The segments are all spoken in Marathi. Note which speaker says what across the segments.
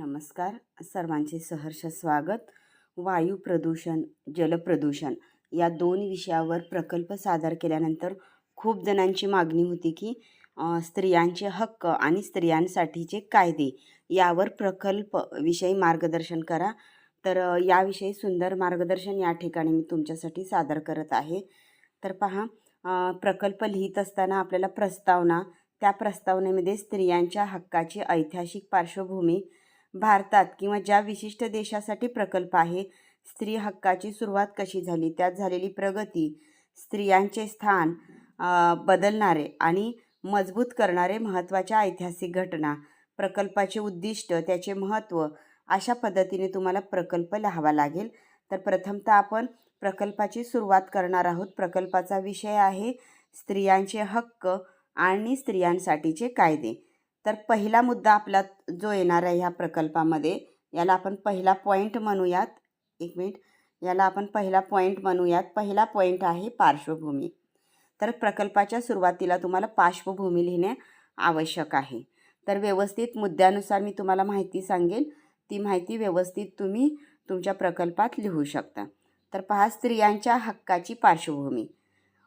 Speaker 1: नमस्कार. सर्वांचे सहर्ष स्वागत. वायू प्रदूषण जलप्रदूषण या दोन विषयावर प्रकल्प सादर केल्यानंतर खूप जणांची मागणी होती की स्त्रियांचे हक्क आणि स्त्रियांसाठीचे कायदे यावर प्रकल्प विषयी मार्गदर्शन करा. तर याविषयी सुंदर मार्गदर्शन या ठिकाणी मी तुमच्यासाठी सादर करत आहे. तर पहा प्रकल्प लिहित असताना आपल्याला प्रस्तावना त्या प्रस्तावनेमध्ये स्त्रियांच्या हक्काची ऐतिहासिक पार्श्वभूमी भारतात किंवा ज्या विशिष्ट देशासाठी प्रकल्प आहे स्त्री हक्काची सुरुवात कशी झाली? त्यात झालेली प्रगती स्त्रियांचे स्थान बदलणारे आणि मजबूत करणारे महत्त्वाच्या ऐतिहासिक घटना प्रकल्पाचे उद्दिष्ट त्याचे महत्त्व अशा पद्धतीने तुम्हाला प्रकल्प लिहावा लागेल. तर प्रथमतः आपण प्रकल्पाची सुरुवात करणार आहोत. प्रकल्पाचा विषय आहे स्त्रियांचे हक्क आणि स्त्रियांसाठीचे कायदे. तर पहिला मुद्दा आपला जो येणार आहे ह्या प्रकल्पामध्ये याला आपण पहिला पॉईंट म्हणूयात. एक मिनिट याला आपण पहिला पॉईंट म्हणूयात. पहिला पॉईंट आहे पार्श्वभूमी. तर प्रकल्पाच्या सुरुवातीला तुम्हाला पार्श्वभूमी लिहिणे आवश्यक आहे. तर व्यवस्थित मुद्द्यानुसार मी तुम्हाला माहिती सांगेन. ती माहिती व्यवस्थित तुम्ही तुमच्या प्रकल्पात लिहू शकता. तर पहा स्त्रियांच्या हक्काची पार्श्वभूमी.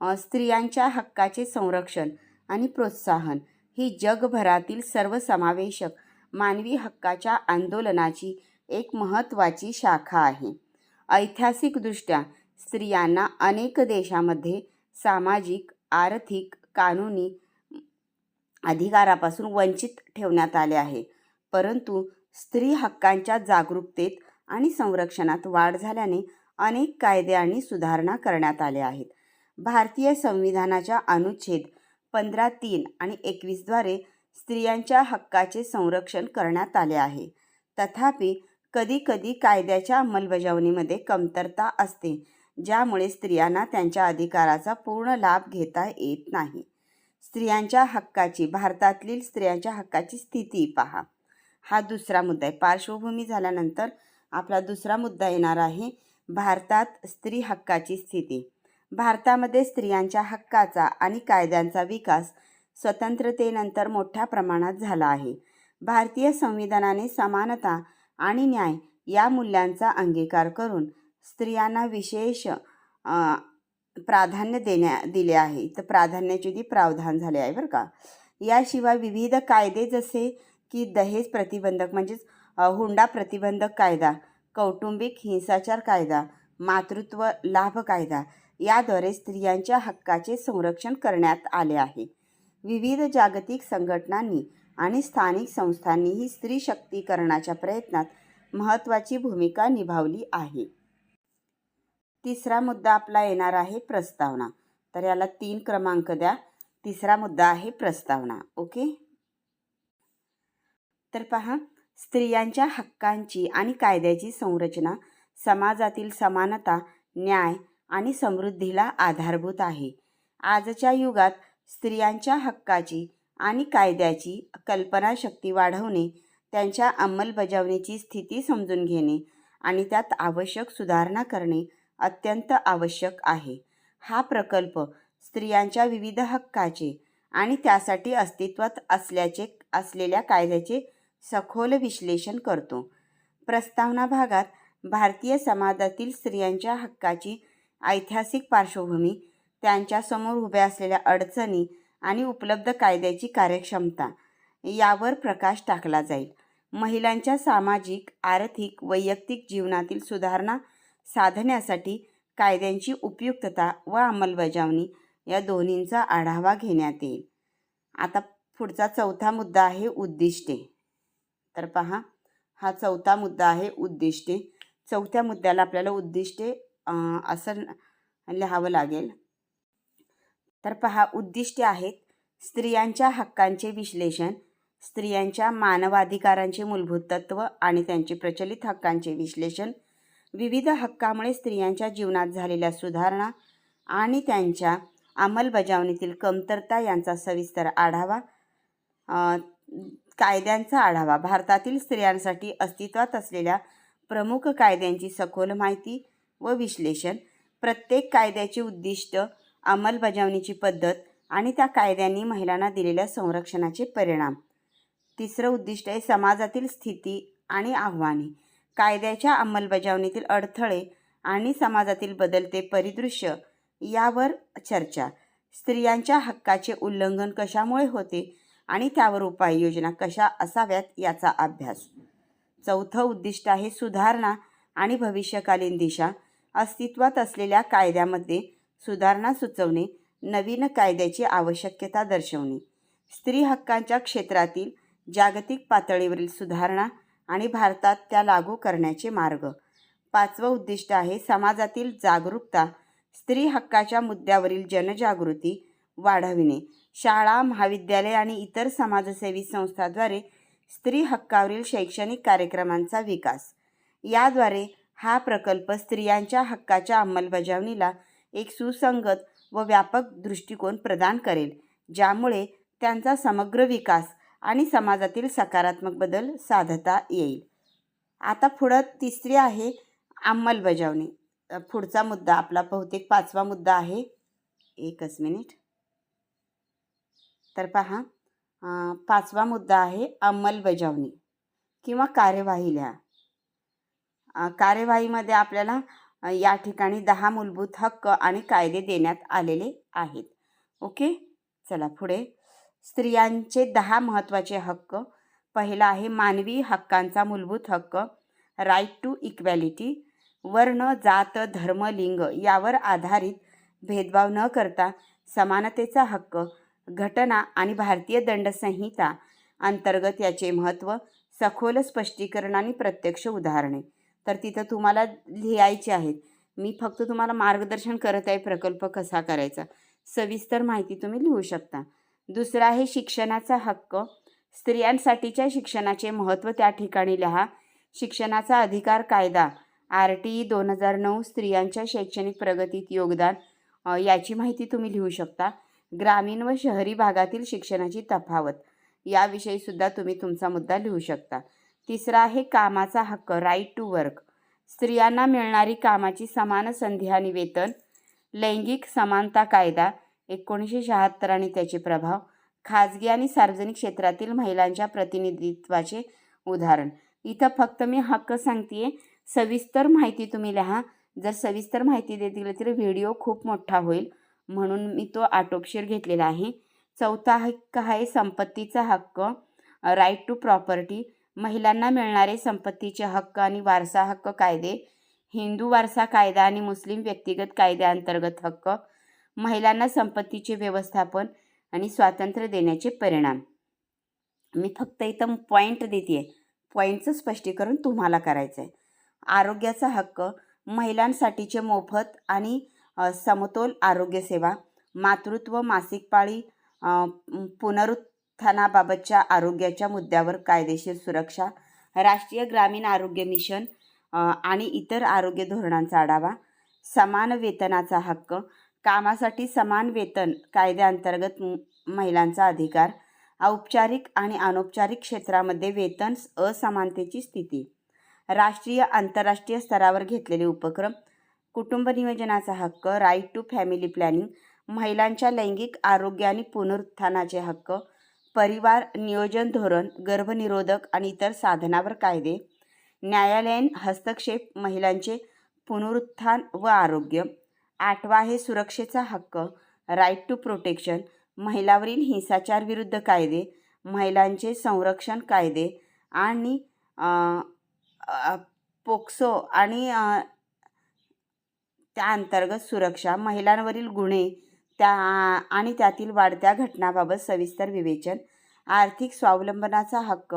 Speaker 1: स्त्रियांच्या हक्काचे संरक्षण आणि प्रोत्साहन. ही जगभरातील सर्वसमावेशक मानवी हक्काच्या आंदोलनाची एक महत्त्वाची शाखा आहे. ऐतिहासिकदृष्ट्या स्त्रियांना अनेक देशामध्ये सामाजिक आर्थिक कानुनी अधिकारापासून वंचित ठेवण्यात आले आहे. परंतु स्त्री हक्कांच्या जागरूकतेत आणि संरक्षणात वाढ झाल्याने अनेक कायदे आणि सुधारणा करण्यात आल्या आहेत. भारतीय संविधानाच्या अनुच्छेद पंधरा तीन आणि एकवीसद्वारे स्त्रियांच्या हक्काचे संरक्षण करण्यात आले आहे. तथापि कधीकधी कायद्याच्या अंमलबजावणीमध्ये कमतरता असते ज्यामुळे स्त्रियांना त्यांच्या अधिकाराचा पूर्ण लाभ घेता येत नाही. स्त्रियांच्या हक्काची भारतातील स्त्रियांच्या हक्काची स्थिती पहा. हा दुसरा मुद्दा आहे. पार्श्वभूमी झाल्यानंतर आपला दुसरा मुद्दा येणार आहे भारतात स्त्री हक्काची स्थिती. भारतामध्ये स्त्रियांच्या हक्काचा आणि कायद्यांचा विकास स्वतंत्रतेनंतर मोठ्या प्रमाणात झाला आहे. भारतीय संविधानाने समानता आणि न्याय या मूल्यांचा अंगीकार करून स्त्रियांना विशेष प्राधान्य देण्या दिले आहे. तर प्राधान्याचे ती प्रावधान झाले आहे बरं का. याशिवाय विविध कायदे जसे की दहेज प्रतिबंधक म्हणजेच हुंडा प्रतिबंधक कायदा कौटुंबिक हिंसाचार कायदा मातृत्व लाभ कायदा याद्वारे स्त्रियांच्या हक्काचे संरक्षण करण्यात आले आहे. विविध जागतिक संघटनांनी आणि स्थानिक संस्थांनीही स्त्री शक्तीकरणाच्या प्रयत्नात महत्त्वाची भूमिका निभावली आहे. तिसरा मुद्दा आपला येणार आहे प्रस्तावना. तर याला तीन क्रमांक द्या. तिसरा मुद्दा आहे प्रस्तावना. ओके? तर पहा स्त्रियांच्या हक्कांची आणि कायद्याची संरचना समाजातील समानता न्याय आणि समृद्धीला आधारभूत आहे. आजच्या युगात स्त्रियांच्या हक्काची आणि कायद्याची कल्पनाशक्ती वाढवणे त्यांच्या अंमलबजावणीची स्थिती समजून घेणे आणि त्यात आवश्यक सुधारणा करणे अत्यंत आवश्यक आहे. हा प्रकल्प स्त्रियांच्या विविध हक्काचे आणि त्यासाठी अस्तित्वात असल्याचे असलेल्या कायद्याचे सखोल विश्लेषण करतो. प्रस्तावना भागात भारतीय समाजातील स्त्रियांच्या हक्काची ऐतिहासिक पार्श्वभूमी त्यांच्यासमोर उभ्या असलेल्या अडचणी आणि उपलब्ध कायद्याची कार्यक्षमता यावर प्रकाश टाकला जाईल. महिलांच्या सामाजिक आर्थिक वैयक्तिक जीवनातील सुधारणा साधण्यासाठी कायद्यांची उपयुक्तता व अंमलबजावणी या दोन्हींचा आढावा घेण्यात येईल. आता पुढचा चौथा मुद्दा आहे उद्दिष्टे. तर पहा हा चौथा मुद्दा आहे उद्दिष्टे. चौथ्या मुद्द्याला आपल्याला उद्दिष्टे असं लिहावं लागेल. तर पहा उद्दिष्टे आहेत स्त्रियांच्या हक्कांचे विश्लेषण स्त्रियांच्या मानवाधिकारांचे मूलभूत तत्त्व आणि त्यांचे प्रचलित हक्कांचे विश्लेषण विविध हक्कामुळे स्त्रियांच्या जीवनात झालेल्या सुधारणा आणि त्यांच्या अंमलबजावणीतील कमतरता यांचा सविस्तर आढावा कायद्यांचा आढावा. भारतातील स्त्रियांसाठी अस्तित्वात असलेल्या प्रमुख कायद्यांची सखोल माहिती व विश्लेषण प्रत्येक कायद्याचे उद्दिष्ट अंमलबजावणीची पद्धत आणि त्या कायद्यांनी महिलांना दिलेल्या संरक्षणाचे परिणाम. तिसरं उद्दिष्ट आहे समाजातील स्थिती आणि आव्हाने. कायद्याच्या अंमलबजावणीतील अडथळे आणि समाजातील बदलते परिदृश्य यावर चर्चा. स्त्रियांच्या हक्काचे उल्लंघन कशामुळे होते आणि त्यावर उपाययोजना कशा असाव्यात याचा अभ्यास. चौथं उद्दिष्ट आहे सुधारणा आणि भविष्यकालीन दिशा. अस्तित्वात असलेल्या कायद्यामध्ये सुधारणा सुचवणे नवीन कायद्याची आवश्यकता दर्शवणे. स्त्री हक्कांच्या क्षेत्रातील जागतिक पातळीवरील सुधारणा आणि भारतात त्या लागू करण्याचे मार्ग. पाचवं उद्दिष्ट आहे समाजातील जागरूकता. स्त्री हक्काच्या मुद्द्यावरील जनजागृती वाढविणे. शाळा महाविद्यालय आणि इतर समाजसेवी संस्थाद्वारे स्त्री हक्कावरील शैक्षणिक कार्यक्रमांचा विकास. याद्वारे हा प्रकल्प स्त्रियांच्या हक्काच्या अंमलबजावणीला एक सुसंगत व व्यापक दृष्टिकोन प्रदान करेल ज्यामुळे त्यांचा समग्र विकास आणि समाजातील सकारात्मक बदल साधता येईल. आता पुढं तिसरी आहे अंमलबजावणी. पुढचा मुद्दा आपला बहुतेक पाचवा मुद्दा आहे. एकच मिनिट. तर पहा पाचवा मुद्दा आहे अंमलबजावणी किंवा कार्यवाही लिहा कार्यवाहीमध्ये आपल्याला या ठिकाणी दहा मूलभूत हक्क आणि कायदे देण्यात आलेले आहेत. ओके? चला पुढे. स्त्रियांचे दहा महत्त्वाचे हक्क. पहिला आहे मानवी हक्कांचा मूलभूत हक्क. राईट टू इक्वॅलिटी वर्ण जात धर्म लिंग यावर आधारित भेदभाव न करता समानतेचा हक्क घटना आणि भारतीय दंडसंहिता अंतर्गत याचे महत्त्व सखोल स्पष्टीकरण आणि प्रत्यक्ष उदाहरणे. तर तिथं तुम्हाला लिहायचे आहेत. मी फक्त तुम्हाला मार्गदर्शन करत आहे प्रकल्प कसा करायचा. सविस्तर माहिती तुम्ही लिहू शकता. दुसरा आहे शिक्षणाचा हक्क. स्त्रियांसाठीच्या शिक्षणाचे महत्त्व त्या ठिकाणी लिहा. शिक्षणाचा अधिकार कायदा. आर टी ई दोन हजार नऊ स्त्रियांच्या शैक्षणिक प्रगतीत योगदान. याची माहिती तुम्ही लिहू शकता. ग्रामीण व शहरी भागातील शिक्षणाची तफावत. याविषयीसुद्धा तुम्ही तुमचा मुद्दा लिहू शकता. तिसरा आहे कामाचा हक्क राईट टू वर्क स्त्रियांना मिळणारी कामाची समान संधी आणि वेतन लैंगिक समानता कायदा एकोणीसशे शहात्तर आणि त्याचे प्रभाव खाजगी आणि सार्वजनिक क्षेत्रातील महिलांच्या प्रतिनिधित्वाचे उदाहरण. इथं फक्त मी हक्क सांगते सविस्तर माहिती तुम्ही लिहा. जर सविस्तर माहिती देत गेलं तर व्हिडिओ खूप मोठा होईल म्हणून मी तो आटोपशीर घेतलेला आहे. चौथा हक्क आहे संपत्तीचा हक्क राईट टू प्रॉपर्टी महिलांना मिळणारे संपत्तीचे हक्क आणि वारसा हक्क कायदे हिंदू वारसा कायदा आणि मुस्लिम व्यक्तिगत कायद्याअंतर्गत हक्क महिलांना संपत्तीचे व्यवस्थापन आणि स्वातंत्र्य देण्याचे परिणाम. मी फक्त इथं पॉईंट देते पॉईंटचं स्पष्टीकरण तुम्हाला करायचं आहे आरोग्याचा हक्क महिलांसाठीचे मोफत आणि समतोल आरोग्यसेवा मातृत्व मासिक पाळी पुनरुत् उत्थानाबाबतच्या आरोग्याच्या मुद्द्यावर कायदेशीर सुरक्षा राष्ट्रीय ग्रामीण आरोग्य मिशन आणि इतर आरोग्य धोरणांचा आढावा समान वेतनाचा हक्क कामासाठी समान वेतन कायद्याअंतर्गत महिलांचा अधिकार औपचारिक आणि अनौपचारिक क्षेत्रामध्ये वेतन असमानतेची स्थिती राष्ट्रीय आंतरराष्ट्रीय स्तरावर घेतलेले उपक्रम कुटुंब नियोजनाचा हक्क राईट टू फॅमिली प्लॅनिंग महिलांच्या लैंगिक आरोग्य आणि पुनरुत्थानाचे हक्क परिवार नियोजन धोरण गर्भनिरोधक आणि इतर साधनावर कायदे न्यायालयीन हस्तक्षेप महिलांचे पुनरुत्थान व आरोग्य आठवा हे सुरक्षेचा हक्क राईट टू प्रोटेक्शन महिलावरील हिंसाचार विरुद्ध कायदे महिलांचे संरक्षण कायदे आणि पोक्सो आणि त्या अंतर्गत सुरक्षा महिलांवरील गुन्हे त्या आणि त्यातील वाढत्या घटनाबाबत सविस्तर विवेचन आर्थिक स्वावलंबनाचा हक्क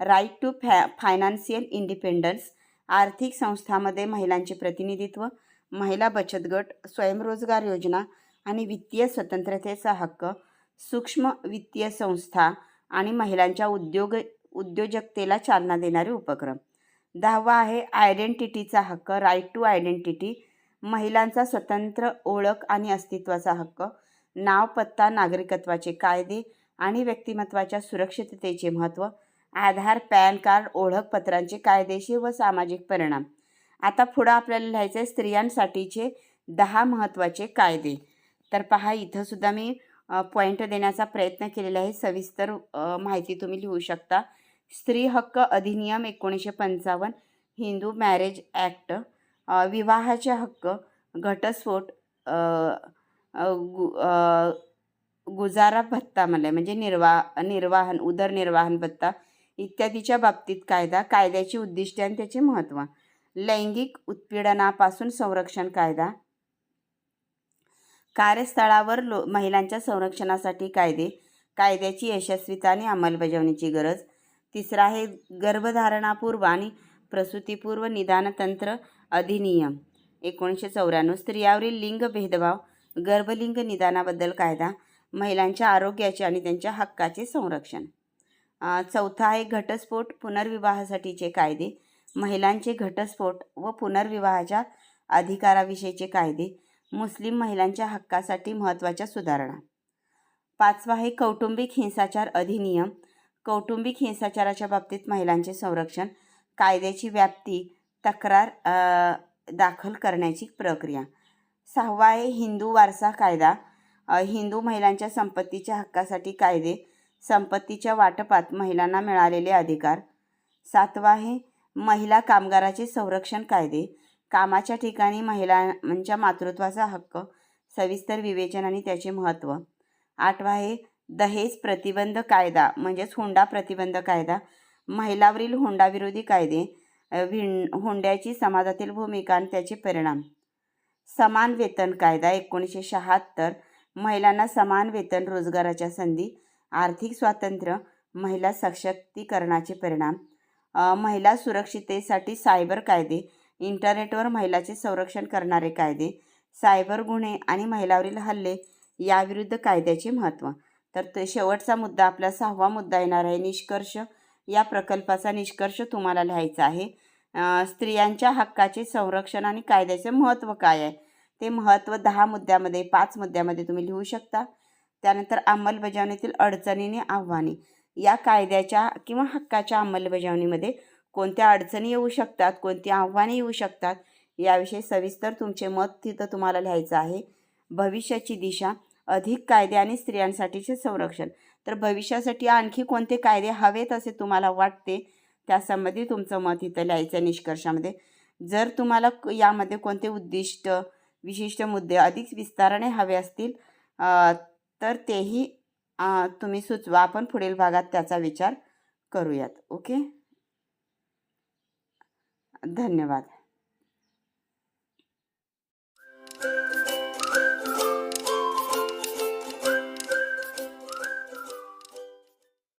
Speaker 1: राईट टू फॅ फायनान्शियल इंडिपेंडन्स आर्थिक संस्थांमध्ये महिलांचे प्रतिनिधित्व महिला बचत गट स्वयंरोजगार योजना आणि वित्तीय स्वतंत्रतेचा हक्क सूक्ष्म वित्तीय संस्था आणि महिलांच्या उद्योग उद्योजकतेला चालना देणारे उपक्रम. दहावा आहे आयडेंटिटीचा हक्क राईट टू आयडेंटिटी महिलांचा स्वतंत्र ओळख आणि अस्तित्वाचा हक्क नाव पत्ता नागरिकत्वाचे कायदे आणि व्यक्तिमत्वाच्या सुरक्षिततेचे महत्त्व आधार पॅन कार्ड ओळखपत्रांचे कायदेशीर व सामाजिक परिणाम. आता पुढं आपल्याला लिहायचं आहे स्त्रियांसाठीचे दहा महत्त्वाचे कायदे. तर पहा इथं सुद्धा मी पॉईंट देण्याचा प्रयत्न केलेला आहे. सविस्तर माहिती तुम्ही लिहू शकता. स्त्री हक्क अधिनियम एकोणीसशे पंचावन्न हिंदू मॅरेज ॲक्ट विवाहाचे हक्क घटस्फोट गु गुजारा भत्ता मला म्हणजे निर्वा निर्वाहन उदरनिर्वाहन भत्ता इत्यादीच्या बाबतीत कायदा कायद्याची उद्दिष्टे आणि त्याचे महत्त्व लैंगिक उत्पीडनापासून संरक्षण कायदा. कार्यस्थळावर लो महिलांच्या संरक्षणासाठी कायदे कायद्याची यशस्वीता आणि अंमलबजावणीची गरज. तिसरा आहे गर्भधारणापूर्व आणि प्रसूतीपूर्व निदान तंत्र अधिनियम. एकोणीसशे चौऱ्याण्णव स्त्रियावरील लिंग भेदभाव गर्भलिंग निदानाबद्दल कायदा महिलांच्या आरोग्याचे आणि त्यांच्या हक्काचे संरक्षण. चौथा आहे घटस्फोट पुनर्विवाहासाठीचे कायदे. महिलांचे घटस्फोट व पुनर्विवाहाच्या अधिकाराविषयीचे कायदे. मुस्लिम महिलांच्या हक्कासाठी महत्त्वाच्या सुधारणा. पाचवा आहे कौटुंबिक हिंसाचार अधिनियम. कौटुंबिक हिंसाचाराच्या बाबतीत महिलांचे संरक्षण कायद्याची व्याप्ती तक्रार दाखल करण्याची प्रक्रिया. सहावा आहे हिंदू वारसा कायदा हिंदू महिलांच्या संपत्तीच्या हक्कासाठी कायदे संपत्तीच्या वाटपात महिलांना मिळालेले अधिकार. सातवा आहे महिला कामगाराचे संरक्षण कायदे कामाच्या ठिकाणी महिलांच्या मातृत्वाचा हक्क सविस्तर विवेचन आणि त्याचे महत्त्व. आठवा आहे दहेज प्रतिबंध कायदा म्हणजेच हुंडा प्रतिबंध कायदा महिलावरील हुंडाविरोधी कायदे विण हुंड्याची समाजातील भूमिका आणि त्याचे परिणाम. समान वेतन कायदा एकोणीसशे शहात्तर महिलांना समान वेतन रोजगाराच्या संधी आर्थिक स्वातंत्र्य महिला सशक्तीकरणाचे परिणाम महिला सुरक्षितेसाठी सायबर कायदे इंटरनेटवर महिलाचे संरक्षण करणारे कायदे सायबर गुन्हे आणि महिलावरील हल्ले याविरुद्ध कायद्याचे महत्त्व. तर ते शेवटचा मुद्दा आपला सहावा मुद्दा येणार आहे निष्कर्ष या प्रकल्पाचा निष्कर्ष तुम्हाला लिहायचा आहे. स्त्रियांच्या हक्काचे संरक्षण आणि कायद्याचे महत्त्व काय आहे? ते महत्त्व दहा मुद्द्यामध्ये पाच मुद्द्यामध्ये तुम्ही लिहू शकता. त्यानंतर अंमलबजावणीतील अडचणीने आव्हाने. या कायद्याच्या किंवा हक्काच्या अंमलबजावणीमध्ये कोणत्या अडचणी येऊ शकतात कोणती आव्हाने येऊ शकतात याविषयी सविस्तर तुमचे मत तिथं तुम्हाला लिहायचं आहे. भविष्याची दिशा अधिक कायदे आणि स्त्रियांसाठीचे संरक्षण. तर भविष्यासाठी आणखी कोणते कायदे हवेत असे तुम्हाला वाटते? त्यासंबंधी तुमचं मत इथं लिहायचं निष्कर्षामध्ये. जर तुम्हाला यामध्ये कोणते उद्दिष्ट विशिष्ट मुद्दे अधिक विस्ताराने हवे असतील तर तेही तुम्ही सुचवा. आपण पुढील भागात त्याचा विचार करूयात. ओके? धन्यवाद.